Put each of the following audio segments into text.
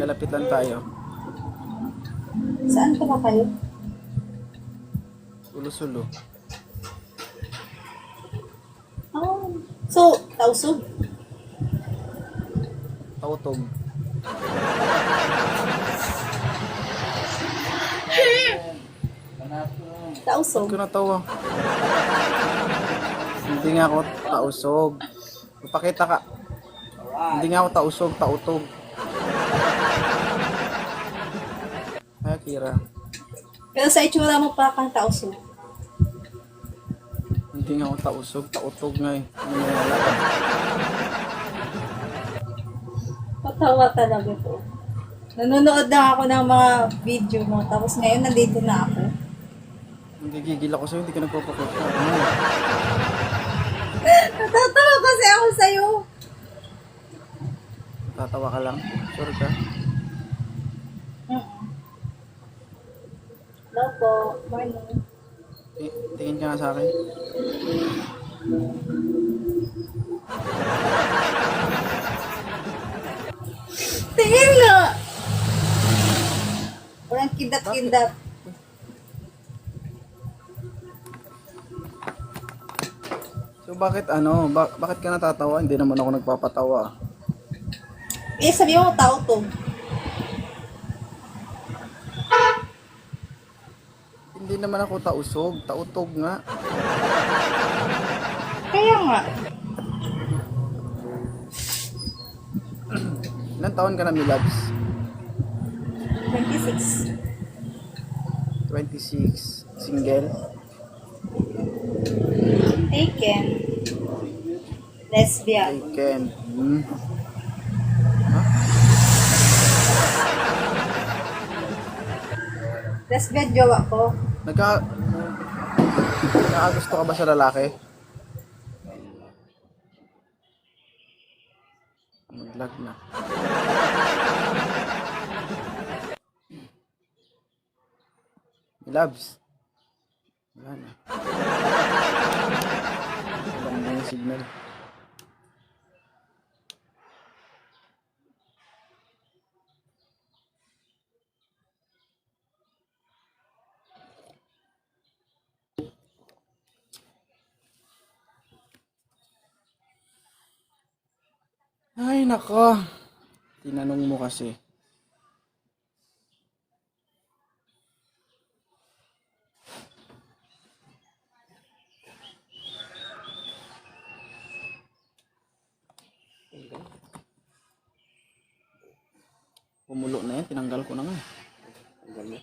Magkalapit lang tayo. Saan pa ba kayo? Ulo-sulo. Oh. So, tausog. Tautog. Tausog. Ba't ko natawa? Hindi nga ako tausog. Papakita ka. Hindi nga ako tausog, tautog. Ay, Kira. Pero sa itsura mo pa kang tausog. Hindi nga ako tausog, tautog nga eh. Ano nangyayari ba? Patawa talaga to. Nanonood na ako ng mga video mo, tapos ngayon nandito na ako. Hindi gigil ako sa'yo, hindi ka nagpapakita. Ano? Natatawa kasi ako sa'yo. Tatawa ka lang. Sure ka? Mm. Hello po. Morning. Ti- Tingin ka nga sa akin. Tingin nga! Walang kindat-kindat. So bakit ano, ba- bakit ka natatawa? Hindi naman ako nagpapatawa. Eh, sabi mo, tao to. Hindi naman ako tausog, tautog nga. Kaya nga. Ilan taon ka na, Milabs? 26. 26. Single? Taken. Lesbian. Taken. Hmm. Lesbian jowa ko. Nagka... Nagkakagusto ka ba sa lalaki? Mag-lag na. Milabs. Wala na. Wala na yung signal. Ay, nako. Tinanong mo kasi. Pumulo na yan, tinanggal ko na nga. Tanggal na.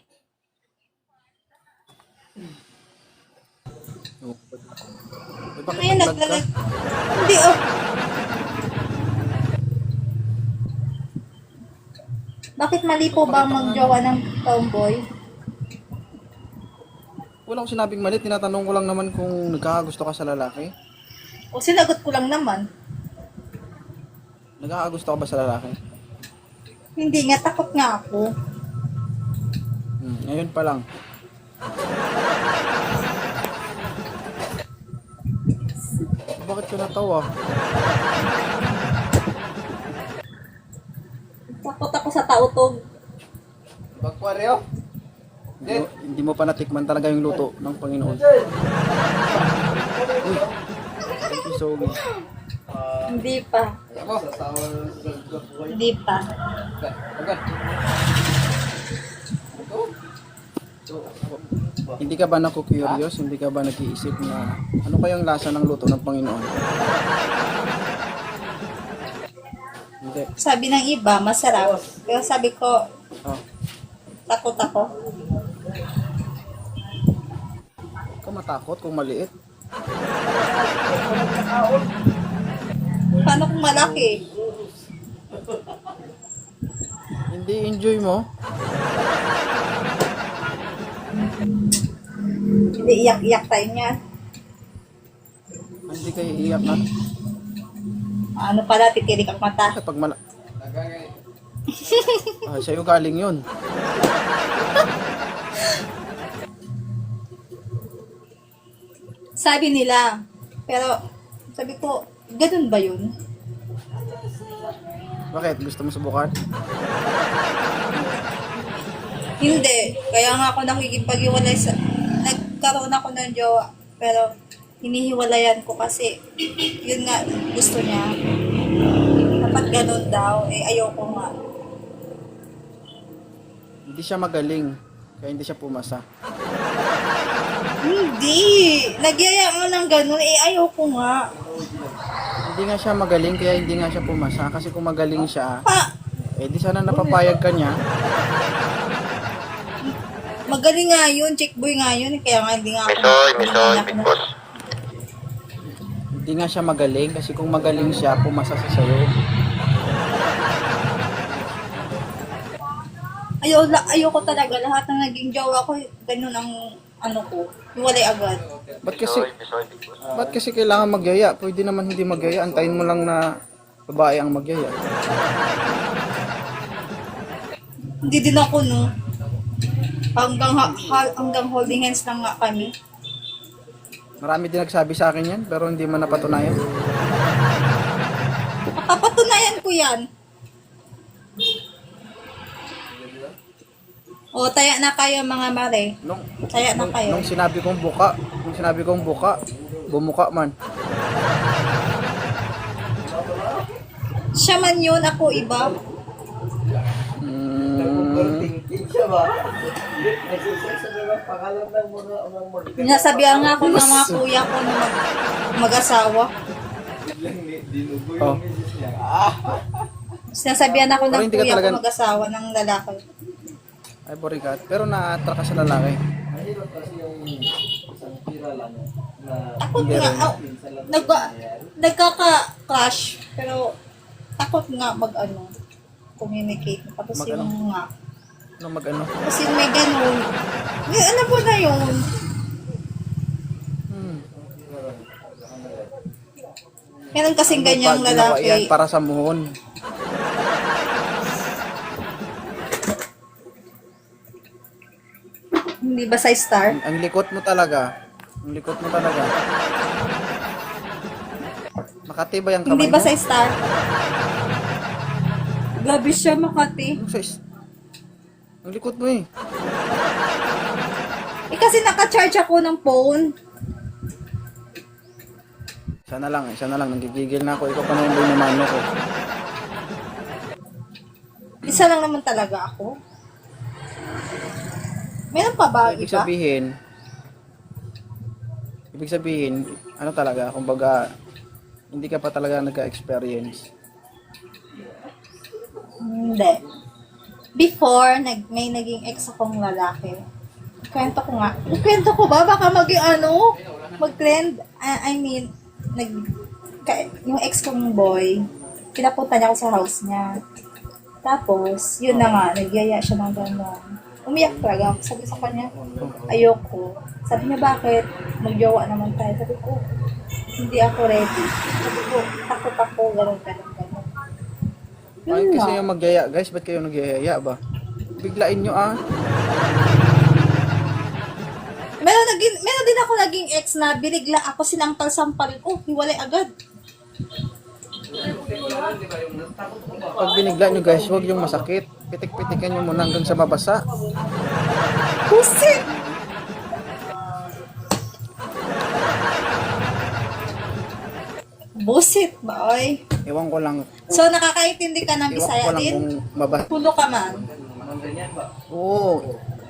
Oh. Eh, bakit Ayun, nag-vlog ka? naglalag. Hindi, oh. Bakit mali po ba magjowa ng tomboy? Wala akong sinabing mali, tinatanong ko lang naman kung nagkakagusto ka sa lalaki. O sinagot ko lang naman. Nagkakagusto ka ba sa lalaki? Hindi nga, takot nga ako. Hmm, ngayon pa lang. Bakit ka natawa? Takot ako sa tautog. Bakwaryo? Hindi, hindi mo pa natikman talaga yung luto ng Panginoon. Uy, thank you so much. Hindi pa. Hindi pa. Hindi ka ba naku-curious? Hindi ka ba nag-iisip na ano kayang lasa ng luto ng Panginoon? Hindi. Sabi ng iba, masarap. Pero sabi ko, Oh, takot ako. ka matakot kung maliit. Paano kung malaki? Hindi enjoy mo. Hindi iyak-iyak tayo niyan. Hindi kayo iiyak na. Ano pala, titirik ang mata. Kapag mala... Ah, sa'yo galing yun. Sabi nila, pero sabi ko, ganun ba yun? Bakit? Gusto mo subukan? Hindi. Kaya nga ako nakikipag-iwalay sa... Nagkaroon ako ng jowa. Pero hinihiwalayan ko kasi yun nga gusto niya. Dapat ganun daw. Eh, ayoko nga. Hindi siya magaling. Kaya hindi siya pumasa. Hindi. Nagyaya nga ng ganun. Eh, ayoko nga. Hindi nga siya magaling kaya hindi nga siya pumasa. Kasi kung magaling siya, Pa, eh di sana napapayag ka niya. magaling nga yun. Chick boy nga yun. Kaya nga hindi nga ako... Misoy, misoy, big boss. Hindi nga siya magaling kasi kung magaling siya, pumasa siya sa'yo. Ayaw, ayoko talaga. Lahat ng naging jowa ko, ganun ang ano ko. Hiwalay agad. Ba't kasi, ba't kasi kailangan magyaya? Pwede naman hindi magyaya. Antayin mo lang na babae ang magyaya. Hindi din ako, no. Hanggang, ha, ha- hanggang holding hands lang nga kami. Marami din nagsabi sa akin yan, pero hindi man napatunayan. Papatunayan ko yan. O, taya na kayo mga mare. Nung, Taya na nung, kayo. nung sinabi kong buka, nung sinabi kong buka, bumuka man. Siya man yun, ako iba. Mm, Nasabihan nga ako ng mga kuya ko na mag, mag-asawa. oh, Sinasabihan ako ng hindi ka kuya talaga- ko mag-asawa ng lalaki. ay borikat. Pero na-attract ka sa lalaki. Takot nga. Oh, nag, nagkaka-crush. Pero takot nga mag-ano, communicate. Tapos Mag-ano? yung nga. Ano mag-ano? Yung may ganun. May alam mo na yun. Hmm. Meron kasing ganyang Pag ginawa yan lalaki. para sa muhon. Hindi ba sa star? Ang, ang likot mo talaga. Ang likot mo talaga. Makatibay ang Hindi kamay ba mo. sa star? Grabe siya, Makati. Size. Ang likot mo eh. Eh kasi naka-charge ako ng phone. Isa na lang, isa na lang. Nanggigigil na ako. Ikaw pa naman yung mano ko. Isa lang naman talaga ako. Meron pa ba Ibig iba? sabihin, ibig sabihin, ano talaga, kumbaga, hindi ka pa talaga nagka-experience. Hindi. Before, nag, may naging ex akong lalaki. Kwento ko nga. Kwento ko ba? Baka mag ano? Mag-trend. I, I mean, nag, yung ex kong boy, pinapunta niya ako sa house niya. Tapos, yun na nga, nagyaya siya ng gano'n. Umiyak talaga ako. Sabi sa kanya, ayoko. Sabi niya, bakit? Magjowa naman tayo. Sabi ko, hindi ako ready. Sabi ko, takot ako, gano'n, gano'n, gano'n. Ay, Yun kasi yung magyaya, guys, ba't kayo nagyayaya ba? Biglain nyo ah. Meron, naging, meron din ako naging ex na binigla ako sinampal-sampal. Oh, hiwalay agad. Pag binigla nyo guys, huwag yung masakit. Pitik-pitikan nyo muna hanggang sa mabasa. Pusit! Busit ba, oy? Ewan ko lang, So, nakakaintindi ka ng ewan Bisaya ko lang din? kung mabasa. Pulo ka man. Oo,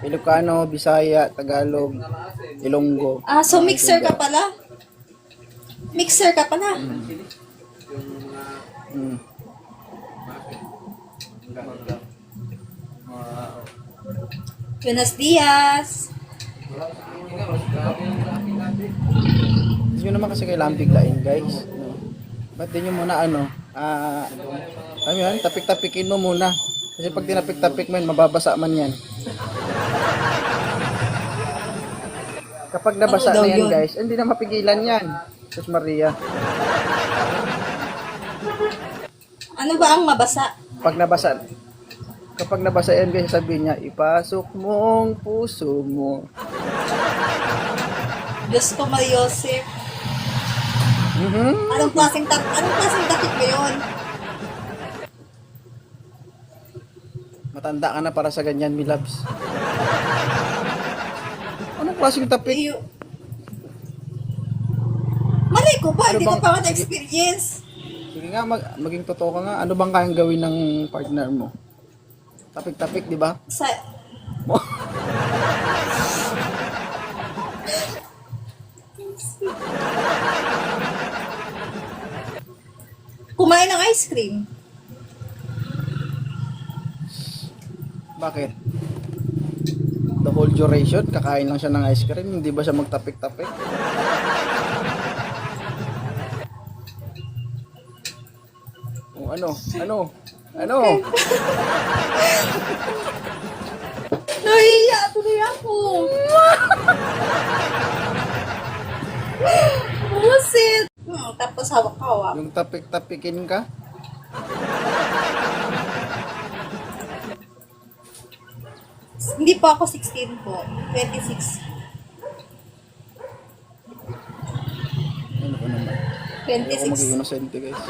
Ilocano, Bisaya, Tagalog, Ilonggo. Ah, so mixer ka pala? Mixer ka pala? Mm. Buenos dias. Hindi nyo naman kasi kailangan biglain guys. No? Ba't di nyo muna ano, ah, ano yan, tapik-tapikin mo muna. Kasi pag tinapik-tapik mo yun, mababasa man yan. Kapag nabasa Ano na yan yun? guys, hindi na mapigilan yan. Sus Maria. Ano ba ang mabasa? Pag nabasa, kapag nabasa yan guys, sabihin niya, ipasok mo ang puso mo. Diyos ko, Mariosep. Mhm. Anong klaseng tak anong klaseng takip ba yun? Matanda ka na para sa ganyan, mi loves. Anong klaseng tapik? Iyo. Mali ko ba? Ano Hindi ko bang- pa ako na-experience. Sige nga, mag, maging totoo ka nga. Ano bang kayang gawin ng partner mo? Tapik-tapik, di ba? Sa... Kumain ng ice cream. Bakit? The whole duration, kakain lang siya ng ice cream, hindi ba siya magtapik-tapik? O ano? Ano? Ano? Nahiya tuloy ako. Busit. Hmm, hawak-hawak. Yung tapik-tapikin ka? Hindi pa ako 16 po. 26. Ano ba naman? Ayoko 26. maging inosente guys.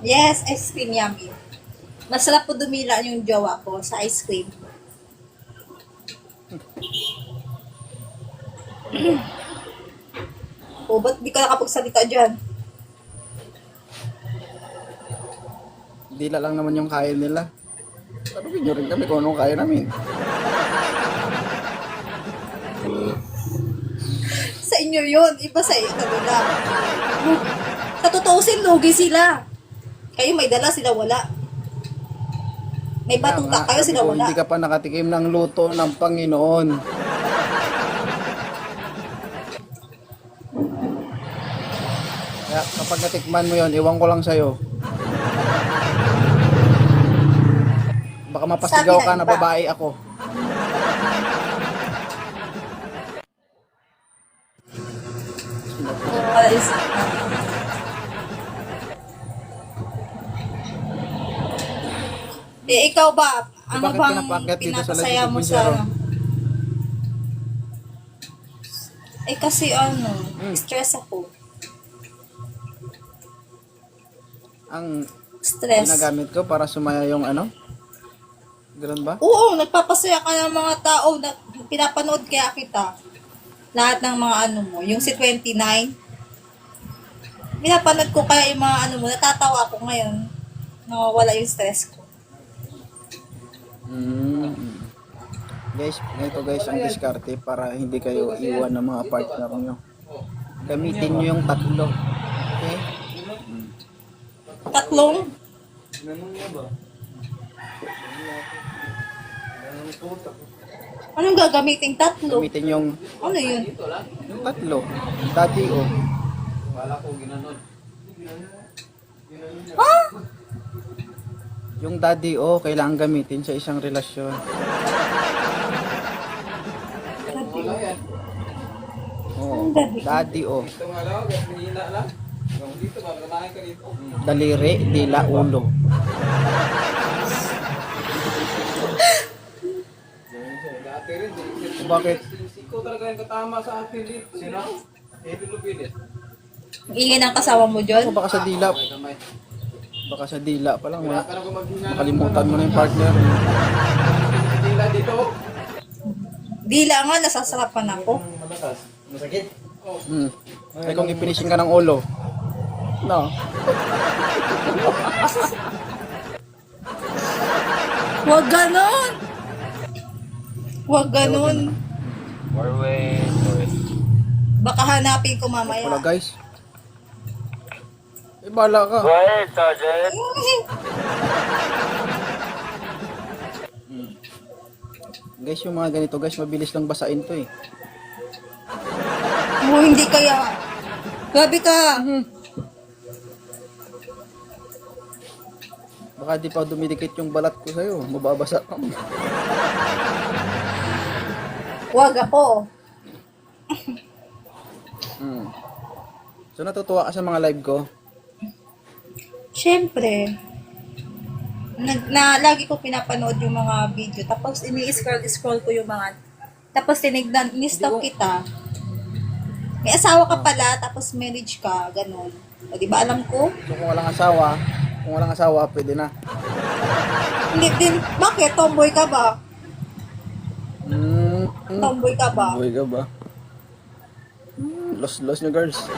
Yes, ice cream yummy. Masarap po dumila yung jowa ko sa ice cream. o, ba't di ka nakapagsalita dyan? Dila lang naman yung kaya nila. Tanungin nyo rin kami kung anong kaya namin. Sa inyo yun, iba sa iyo talaga. Sa tutuusin, lugi sila. Kayo may dala, sila wala. May batuta nga, kayo, sabi sila ko, wala. Hindi ka pa nakatikim ng luto ng Panginoon. Kaya kapag natikman mo yon, iwan ko lang sa'yo. Baka mapasigaw ka na babae ako. Eh, ikaw ba? Ano bakit bang pinapaakyat dito sa pinapasaya mo sa... Eh, kasi ano, Hmm. stress ako. Ang Stress. ginagamit ko para sumaya yung ano? Ganun ba? Oo, nagpapasaya ka ng mga tao na pinapanood kaya kita. Lahat ng mga ano mo. Yung si 29. Pinapanood ko kaya yung mga ano mo. Natatawa ako ngayon. Nawawala yung stress ko. Mm. Guys, ganito guys ang diskarte para hindi kayo iwan ng mga partner nyo. Gamitin nyo yung tatlo. Okay? Tatlong? Anong gagamiting tatlo? Gamitin yung, Ano yun? yung tatlo. Daddy o. Ha? Yung daddy o, kailangan gamitin sa isang relasyon. Oo. Daddy? Daddy o. Daliri, dila, ulo. Bakit? Ikaw talaga yung katama sa atin dito. Sino? Eddie Lupides. Ingay ng kasama mo dyan? baka sa dila. Baka sa dila pa lang. Wala Makalimutan mo na yung partner. Dila dito. Dila nga, nasasarapan ako. Masakit. Hmm. Ay kung ipinising ka ng ulo. No. Huwag ganon! Huwag ganon. Warway. Baka hanapin ko Wala mamaya. guys. Eh, bala ka. Wait, Sergeant. Guys, yung mga ganito guys, mabilis lang basain to eh. Oh, hindi kaya. Grabe ka. Baka di pa dumidikit yung balat ko sa'yo. Mababasa ka. Huwag ako. Hmm. So natutuwa ka sa mga live ko? Siyempre. Nag, na, lagi ko pinapanood yung mga video. Tapos, ini-scroll-scroll ko yung mga... Tapos, tinignan, in-stop kita. May asawa ka pala, tapos marriage ka, ganun. O, di ba alam ko? So kung walang asawa, Kung walang asawa, pwede na. Hindi din, bakit? Tomboy ka ba? Mm, mm. Tomboy ka ba? Boy ka ba? Mm, Los, los nyo girls.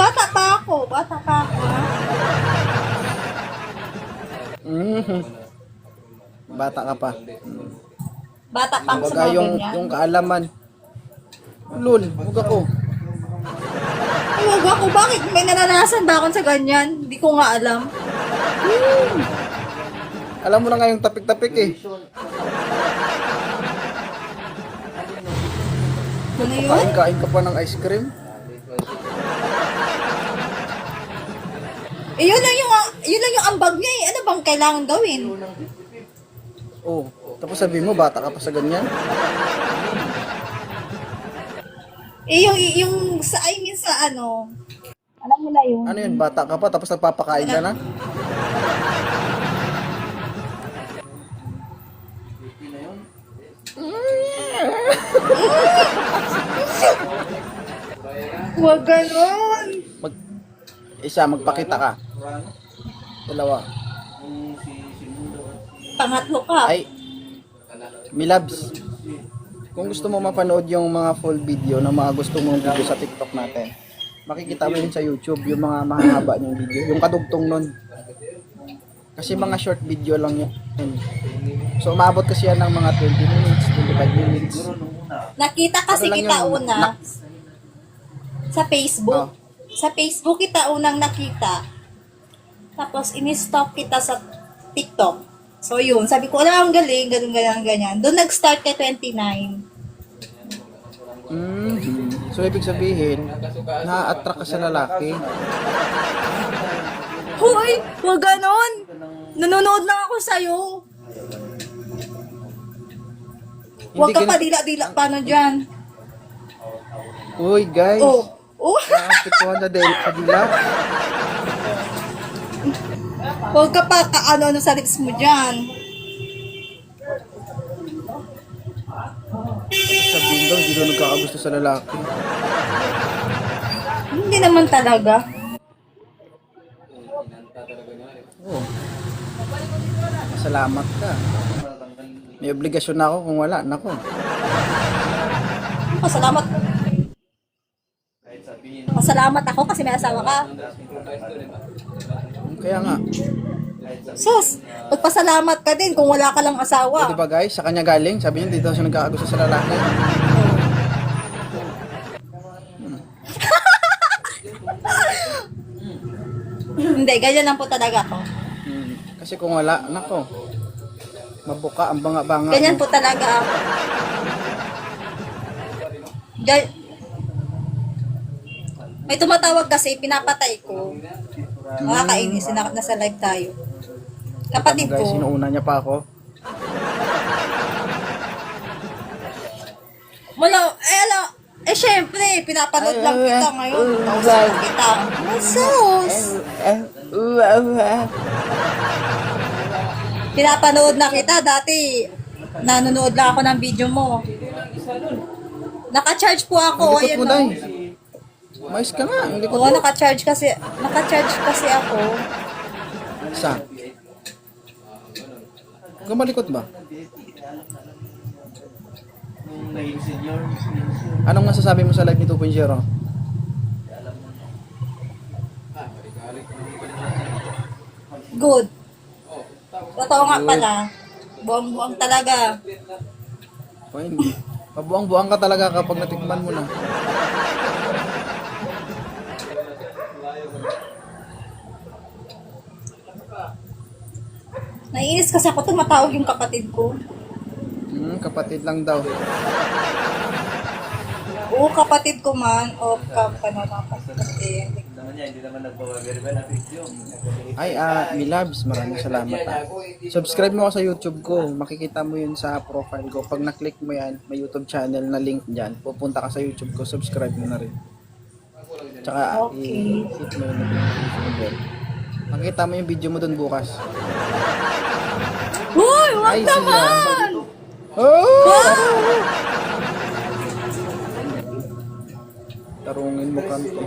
Bata pa ako, bata pa ako. Mhm. Bata ka pa. Bata pang sa Baga mga yung, yung kaalaman. Lul, huwag ako. Ay, wag ako, bakit? May naranasan ba ako sa ganyan? Hindi ko nga alam. Alam mo na nga yung tapik-tapik eh. Ano yun? Kain-kain ka pa ng ice cream. Eh, yun lang yung, yun lang yung ambag niya eh. Ano bang kailangan gawin? Oh, tapos sabi mo, bata ka pa sa ganyan. Eh, yung, yung sa, I mean sa ano, alam mo na yun. Ano yun, bata ka pa, tapos nagpapakain ka na? Huwag ganon. Mag, isa, magpakita ka. Dalawa. Pangatlo ka. Ay, Milabs. Kung gusto mo mapanood yung mga full video na mga gusto mong video sa TikTok natin, makikita mo yun sa YouTube, yung mga mahahaba niyang video, yung kadugtong nun. Kasi mga short video lang yun. So, umabot kasi yan ng mga 20 minutes, 25 minutes. Nakita kasi Ano kita yun? una sa Facebook. Oh. Sa Facebook kita unang nakita. Tapos in-stalk kita sa TikTok. So yun, sabi ko, wala ang galing, ganun, ganyan, ganyan. Doon nag-start kay 29. Mm. So, ibig sabihin, na-attract ka sa lalaki. Hoy, wag ganon! Nanonood lang ako sa'yo. Huwag ka pa dila-dila pa na dyan. Uy, guys. Oh. Oh, Nakapit ko na dahil sa dila. huwag ka pa ka-ano-ano sa lips mo dyan. Sabihin daw, hindi daw nagkakagusto sa lalaki. Hindi naman talaga. Oo. Salamat ka. May obligasyon na ako kung wala. Nako. Pasalamat. Pasalamat ako kasi may asawa ka. Kaya nga. Sus, magpasalamat ka din kung wala ka lang asawa. di ba guys, sa kanya galing, sabi niya, daw siya nagkakagusto sa lalaki. Hindi, ganyan lang po talaga ako. Hmm. Kasi kung wala, nako. Mabuka ang banga-banga. Ganyan po talaga ako. Ga- May tumatawag kasi, pinapatay ko. Nakakainis, na, nasa live tayo. Kapatid Ano, guys, ko. sinuuna niya pa ako. Wala, eh, ala, eh, syempre, pinapanood lang kita ngayon. Kausap ko kita. Sus! Pinapanood na kita. Dati, nanonood lang ako ng video mo. Naka-charge po ako. Ang likot Ayan mo, o. Day. Mais ka nga, ang likot Oo, naka-charge kasi. Naka-charge kasi ako. Sa? Gumalikot ba? Anong masasabi mo sa live ni 2.0? Good. Totoo nga pala. Buang-buang talaga. Hindi. Pabuang-buang ka talaga kapag natikman mo na. Naiinis kasi ako tumatawag yung kapatid ko. Hmm, kapatid lang daw. Oo, kapatid ko man. O, ka, ano, kapatid. Naman niya, hindi naman nagbawa-verify na video. Ay, ah, Milabs, maraming salamat ah. Subscribe mo ako sa YouTube ko. Makikita mo yun sa profile ko. Pag na-click mo yan, may YouTube channel na link dyan. Pupunta ka sa YouTube ko, subscribe mo na rin. Tsaka, Okay. i-hit mo yung notification bell. Makikita mo yung video mo dun bukas. Hoy, wag Ay, naman! Oh! Tarungin mo kanto.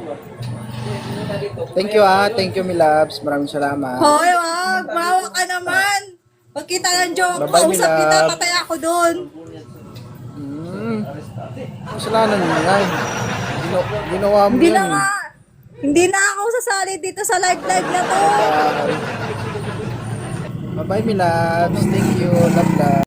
Thank you ah. Thank you, Milabs. Maraming salamat. Hoy, wag! Mawa ka naman! Pag kita ng joke, Bye-bye, kausap Milab. kita, patay ako doon. Hmm. Kasalanan mo yan. Gino- ginawa mo Hindi yan. na nga. Hindi na ako sasali dito sa live-live na to. Bye. Bye-bye, Milabs. Thank you. Love, love.